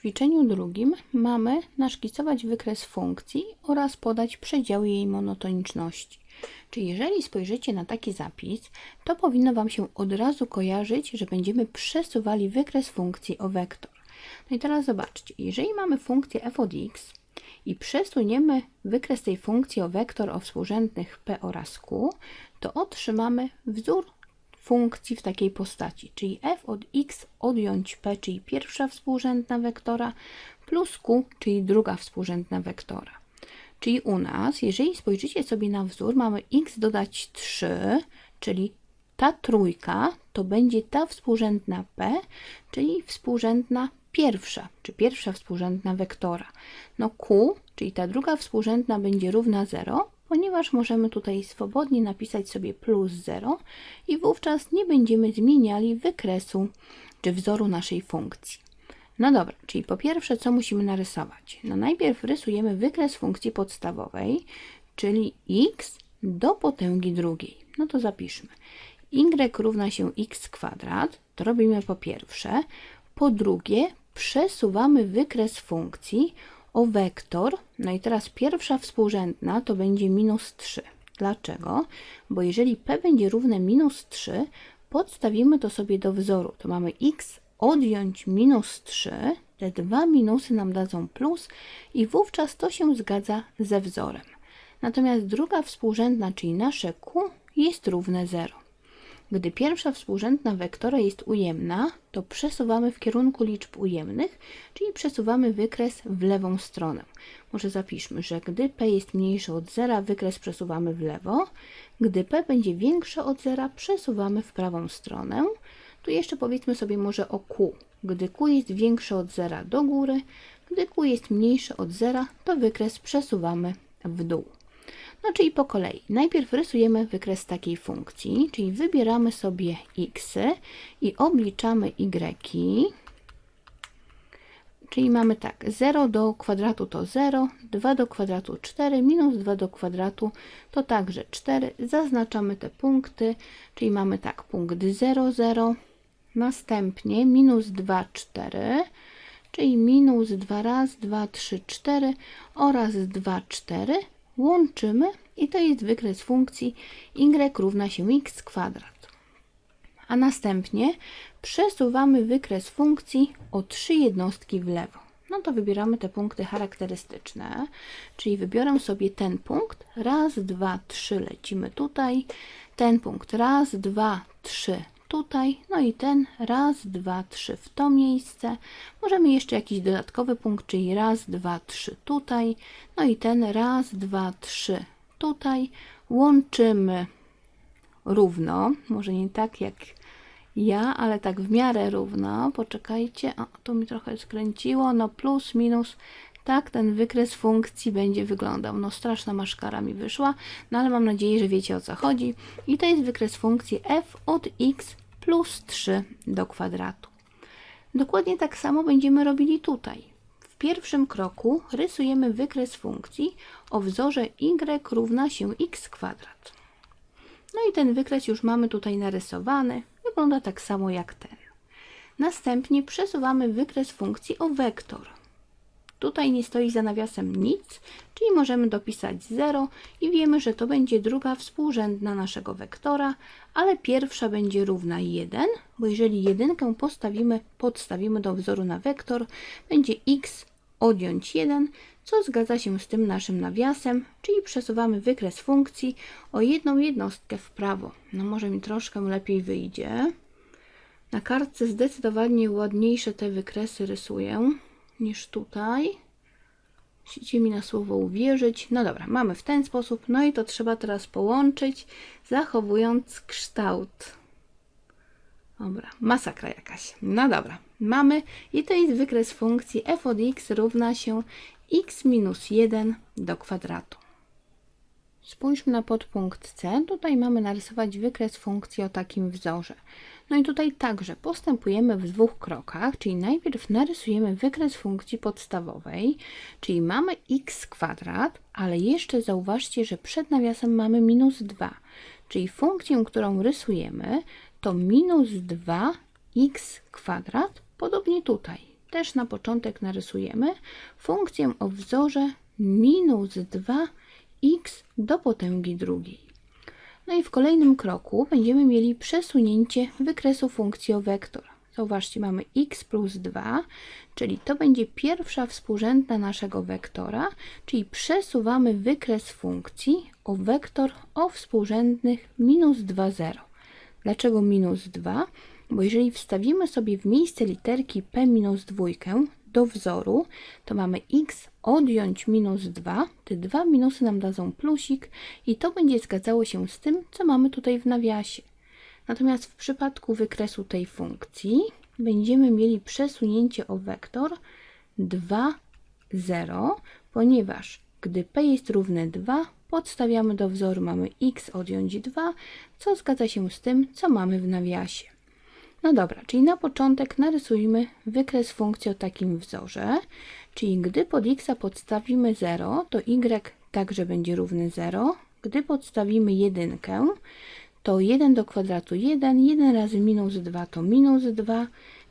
ćwiczeniu drugim mamy naszkicować wykres funkcji oraz podać przedziały jej monotoniczności. Czyli jeżeli spojrzycie na taki zapis, to powinno Wam się od razu kojarzyć, że będziemy przesuwali wykres funkcji o wektor. No i teraz zobaczcie, jeżeli mamy funkcję f od x i przesuniemy wykres tej funkcji o wektor o współrzędnych p oraz q, to otrzymamy wzór funkcji w takiej postaci, czyli f od x odjąć p, czyli pierwsza współrzędna wektora, plus q, czyli druga współrzędna wektora. Czyli u nas, jeżeli spojrzycie sobie na wzór, mamy x dodać 3, czyli ta trójka to będzie ta współrzędna p, czyli współrzędna pierwsza, czy pierwsza współrzędna wektora. No q, czyli ta druga współrzędna będzie równa 0, ponieważ możemy tutaj swobodnie napisać sobie plus 0 i wówczas nie będziemy zmieniali wykresu czy wzoru naszej funkcji. No dobra, czyli po pierwsze, co musimy narysować? No najpierw rysujemy wykres funkcji podstawowej, czyli x do potęgi drugiej. No to zapiszmy. y równa się x kwadrat, to robimy po pierwsze. Po drugie, przesuwamy wykres funkcji o wektor. No i teraz pierwsza współrzędna to będzie minus 3. Dlaczego? Bo jeżeli p będzie równe minus 3, podstawimy to sobie do wzoru. To mamy x odjąć minus 3, te dwa minusy nam dadzą plus i wówczas to się zgadza ze wzorem. Natomiast druga współrzędna, czyli nasze q, jest równe 0. Gdy pierwsza współrzędna wektora jest ujemna, to przesuwamy w kierunku liczb ujemnych, czyli przesuwamy wykres w lewą stronę. Może zapiszmy, że gdy p jest mniejsze od zera, wykres przesuwamy w lewo. Gdy p będzie większe od zera, przesuwamy w prawą stronę. Tu jeszcze powiedzmy sobie może o q. Gdy q jest większe od zera do góry, gdy q jest mniejsze od zera, to wykres przesuwamy w dół. No czyli po kolei. Najpierw rysujemy wykres takiej funkcji, czyli wybieramy sobie x i obliczamy y. Czyli mamy tak, 0 do kwadratu to 0, 2 do kwadratu 4, minus 2 do kwadratu to także 4. Zaznaczamy te punkty, czyli mamy tak, punkt 0, 0, następnie minus 2, 4, czyli minus 2 raz, 2, 3, 4 oraz 2, 4 łączymy i to jest wykres funkcji y równa się x kwadrat. A następnie przesuwamy wykres funkcji o trzy jednostki w lewo. No to wybieramy te punkty charakterystyczne, czyli wybiorę sobie ten punkt, raz, dwa, trzy, lecimy tutaj, ten punkt, raz, dwa, trzy, tutaj, no i ten raz, dwa, trzy w to miejsce. Możemy jeszcze jakiś dodatkowy punkt, czyli raz, dwa, trzy tutaj, no i ten raz, dwa, trzy tutaj. Łączymy równo, może nie tak jak ja, ale tak w miarę równo. Poczekajcie, o, tu mi trochę skręciło, no plus, minus, tak ten wykres funkcji będzie wyglądał. No straszna maszkara mi wyszła, no ale mam nadzieję, że wiecie o co chodzi. I to jest wykres funkcji f od x plus 3 do kwadratu. Dokładnie tak samo będziemy robili tutaj. W pierwszym kroku rysujemy wykres funkcji o wzorze y równa się x kwadrat. No i ten wykres już mamy tutaj narysowany. Wygląda tak samo jak ten. Następnie przesuwamy wykres funkcji o wektor. Tutaj nie stoi za nawiasem nic, czyli możemy dopisać 0 i wiemy, że to będzie druga współrzędna naszego wektora, ale pierwsza będzie równa 1, bo jeżeli jedynkę postawimy, podstawimy do wzoru na wektor, będzie x odjąć 1, co zgadza się z tym naszym nawiasem, czyli przesuwamy wykres funkcji o jedną jednostkę w prawo. No może mi troszkę lepiej wyjdzie. Na kartce zdecydowanie ładniejsze te wykresy rysuję niż tutaj. Musicie mi na słowo uwierzyć. No dobra, mamy w ten sposób. No i to trzeba teraz połączyć, zachowując kształt. Dobra, masakra jakaś. No dobra, mamy i to jest wykres funkcji f od x równa się x minus 1 do kwadratu. Spójrzmy na podpunkt C. Tutaj mamy narysować wykres funkcji o takim wzorze. No i tutaj także postępujemy w dwóch krokach, czyli najpierw narysujemy wykres funkcji podstawowej, czyli mamy x kwadrat, ale jeszcze zauważcie, że przed nawiasem mamy minus 2, czyli funkcję, którą rysujemy to minus 2x kwadrat, podobnie tutaj, też na początek narysujemy funkcję o wzorze minus 2x do potęgi drugiej. No i w kolejnym kroku będziemy mieli przesunięcie wykresu funkcji o wektor. Zauważcie, mamy x plus 2, czyli to będzie pierwsza współrzędna naszego wektora, czyli przesuwamy wykres funkcji o wektor o współrzędnych minus 2, 0. Dlaczego minus 2? Bo jeżeli wstawimy sobie w miejsce literki p minus dwójkę do wzoru, to mamy x odjąć minus 2. Te dwa minusy nam dadzą plusik i to będzie zgadzało się z tym, co mamy tutaj w nawiasie. Natomiast w przypadku wykresu tej funkcji będziemy mieli przesunięcie o wektor 2, 0, ponieważ gdy p jest równe 2, podstawiamy do wzoru, mamy x odjąć 2, co zgadza się z tym, co mamy w nawiasie. No dobra, czyli na początek narysujmy wykres funkcji o takim wzorze, czyli gdy pod x podstawimy 0, to y także będzie równy 0. Gdy podstawimy 1, to 1 do kwadratu 1, 1 razy minus 2 to minus 2.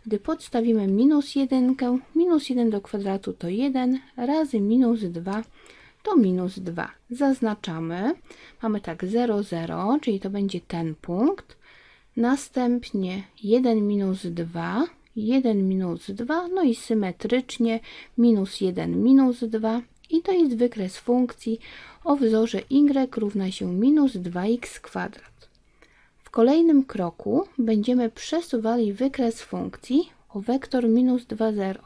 Gdy podstawimy minus 1, minus 1 do kwadratu to 1 razy minus 2 to minus 2. Zaznaczamy. Mamy tak 0, 0, czyli to będzie ten punkt. Następnie 1 minus 2, 1 minus 2, no i symetrycznie minus 1 minus 2. I to jest wykres funkcji o wzorze y równa się minus 2x kwadrat. W kolejnym kroku będziemy przesuwali wykres funkcji o wektor minus 2, 0.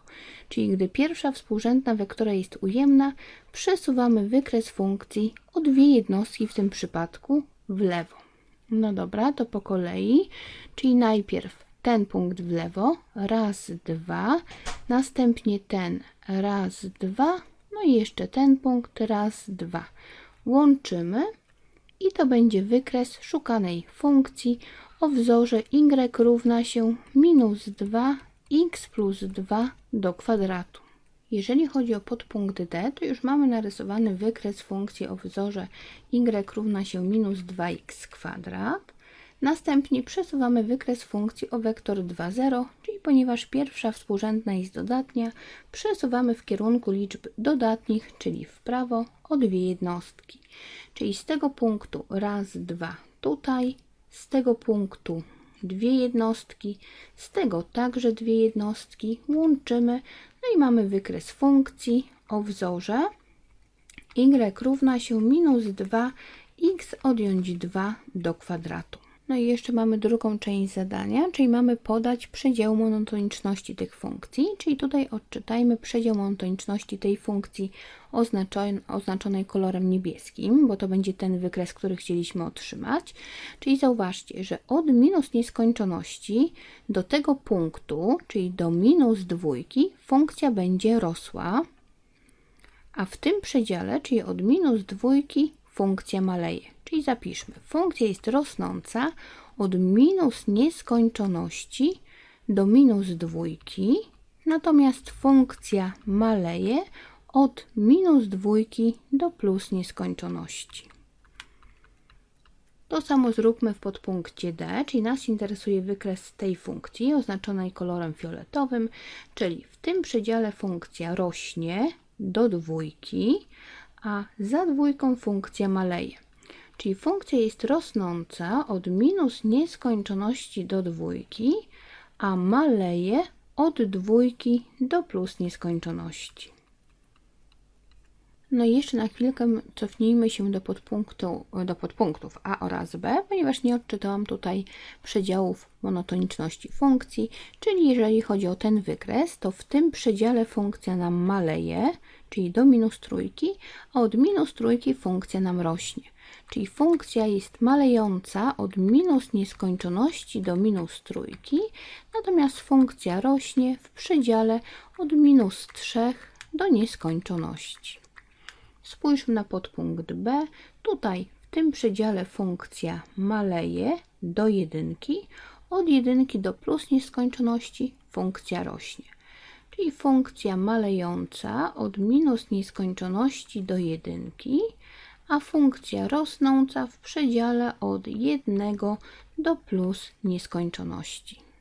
Czyli gdy pierwsza współrzędna wektora jest ujemna, przesuwamy wykres funkcji o dwie jednostki, w tym przypadku w lewo. No dobra, to po kolei, czyli najpierw ten punkt w lewo, raz, dwa, następnie ten, raz, dwa, no i jeszcze ten punkt, raz, dwa. Łączymy i to będzie wykres szukanej funkcji o wzorze y równa się minus 2x plus 2 do kwadratu. Jeżeli chodzi o podpunkt D, to już mamy narysowany wykres funkcji o wzorze y równa się minus 2x kwadrat. Następnie przesuwamy wykres funkcji o wektor 2, 0, czyli ponieważ pierwsza współrzędna jest dodatnia, przesuwamy w kierunku liczb dodatnich, czyli w prawo o dwie jednostki. Czyli z tego punktu raz, dwa tutaj, z tego punktu dwie jednostki, z tego także dwie jednostki, łączymy, no i mamy wykres funkcji o wzorze y równa się minus 2 x odjąć 2 do kwadratu. No i jeszcze mamy drugą część zadania, czyli mamy podać przedział monotoniczności tych funkcji, czyli tutaj odczytajmy przedział monotoniczności tej funkcji oznaczonej kolorem niebieskim, bo to będzie ten wykres, który chcieliśmy otrzymać. Czyli zauważcie, że od minus nieskończoności do tego punktu, czyli do minus dwójki, funkcja będzie rosła, a w tym przedziale, czyli od minus dwójki, funkcja maleje. Czyli zapiszmy, funkcja jest rosnąca od minus nieskończoności do minus dwójki, natomiast funkcja maleje od minus dwójki do plus nieskończoności. To samo zróbmy w podpunkcie D, czyli nas interesuje wykres tej funkcji oznaczonej kolorem fioletowym, czyli w tym przedziale funkcja rośnie do dwójki, a za dwójką funkcja maleje. Czyli funkcja jest rosnąca od minus nieskończoności do dwójki, a maleje od dwójki do plus nieskończoności. No i jeszcze na chwilkę cofnijmy się do, podpunktu, do podpunktów A oraz B, ponieważ nie odczytałam tutaj przedziałów monotoniczności funkcji, czyli jeżeli chodzi o ten wykres, to w tym przedziale funkcja nam maleje, czyli do minus trójki, a od minus trójki funkcja nam rośnie. Czyli funkcja jest malejąca od minus nieskończoności do minus trójki, natomiast funkcja rośnie w przedziale od minus 3 do nieskończoności. Spójrzmy na podpunkt B. Tutaj w tym przedziale funkcja maleje do jedynki. Od jedynki do plus nieskończoności funkcja rośnie. Czyli funkcja malejąca od minus nieskończoności do jedynki, a funkcja rosnąca w przedziale od 1 do plus nieskończoności.